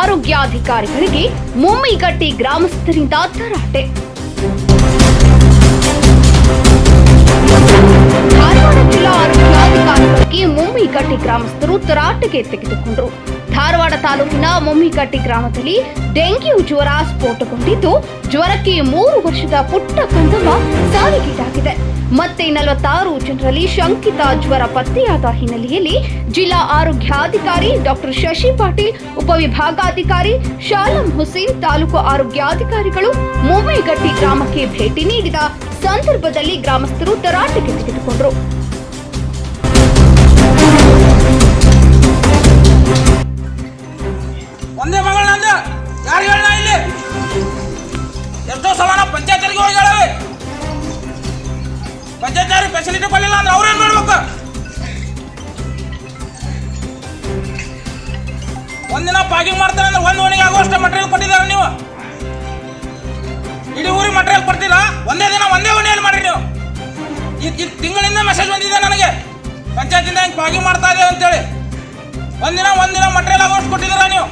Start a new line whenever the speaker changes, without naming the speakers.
ಆರೋಗ್ಯಾಧಿಕಾರಿಗಳಿಗೆ ಮುಮ್ಮಿಗಟ್ಟಿ ಗ್ರಾಮಸ್ಥರಿಂದ ತರಾಟೆ. ಧಾರವಾಡ ಜಿಲ್ಲಾ ಆರೋಗ್ಯಾಧಿಕಾರಿಗಳಿಗೆ ಮುಮ್ಮಿಗಟ್ಟಿ ಗ್ರಾಮಸ್ಥರು ತರಾಟೆಗೆ ತೆಗೆದುಕೊಂಡರು. ಧಾರವಾಡ ತಾಲೂಕಿನ ಮುಮ್ಮಿಗಟ್ಟಿ ಗ್ರಾಮದಲ್ಲಿ ಡೆಂಗ್ಯೂ ಜ್ವರ ಸ್ಫೋಟಗೊಂಡಿದ್ದು, ಜ್ವರಕ್ಕೆ ಮೂರು ವರ್ಷದ ಪುಟ್ಟ ಕಂದಮ್ಮ ಸಾವಿಗೀಡಾಗಿದೆ ಮತ್ತೆ ನಲವತ್ತಾರು ಜನರಲ್ಲಿ ಶಂಕಿತ ಜ್ವರ ಪತ್ತೆಯಾದ ಹಿನ್ನೆಲೆಯಲ್ಲಿ ಜಿಲ್ಲಾ ಆರೋಗ್ಯಾಧಿಕಾರಿ ಡಾಕ್ಟರ್ ಶಶಿ ಪಾಟೀಲ್, ಉಪವಿಭಾಗಾಧಿಕಾರಿ ಶಾಲಂ ಹುಸೇನ್, ತಾಲೂಕು ಆರೋಗ್ಯಾಧಿಕಾರಿಗಳು ಮುಂಬೈಗಟ್ಟಿ ಗ್ರಾಮಕ್ಕೆ ಭೇಟಿ ನೀಡಿದ ಸಂದರ್ಭದಲ್ಲಿ ಗ್ರಾಮಸ್ಥರು ತರಾಟೆಗೆ ತೆಗೆದುಕೊಂಡರು.
ಹೇಳ ಎಷ್ಟೋ ಸಮಾನ ಪಂಚಾಯತ್ರಿಗೆ ಹೋಗಿ ಹೇಳವೆ ಪಂಚಾಯತ್ ಫೆಸಿಲಿಟಿ ಕೊಡಲಿಲ್ಲ ಅಂದ್ರೆ ಅವ್ರೇನ್ ಮಾಡ್ಬೇಕು? ಒಂದಿನ ಪಾಗಿಂಗ್ ಮಾಡ್ತಾರೆ ಅಂದ್ರೆ ಒಂದು ಓಣಿಗೆ ಆಗುವಷ್ಟು ಮಟೀರಿಯಲ್ ಕೊಟ್ಟಿದ್ದಾರೆ ನೀವು? ಇಡೀ ಊರಿಗೆ ಮಟೀರಿಯಲ್ ಕೊಡ್ತೀರಾ? ಒಂದೇ ದಿನ ಒಂದೇ ಓಣಿಯಲ್ಲಿ ಮಾಡ್ರಿ ನೀವು. ಈ ತಿಂಗಳಿಂದ ಮೆಸೇಜ್ ಬಂದಿದೆ ನನಗೆ. ಪಂಚಾಯತಿಂದ ಹಿಂಗೆ ಪಾಗಿಂಗ್ ಮಾಡ್ತಾ ಇದೆ ಅಂತೇಳಿ. ಒಂದಿನ ಒಂದಿನ ಮಟೀರಿಯಲ್ ಆಗುವಷ್ಟು ಕೊಟ್ಟಿದ್ದೀರಾ ನೀವು?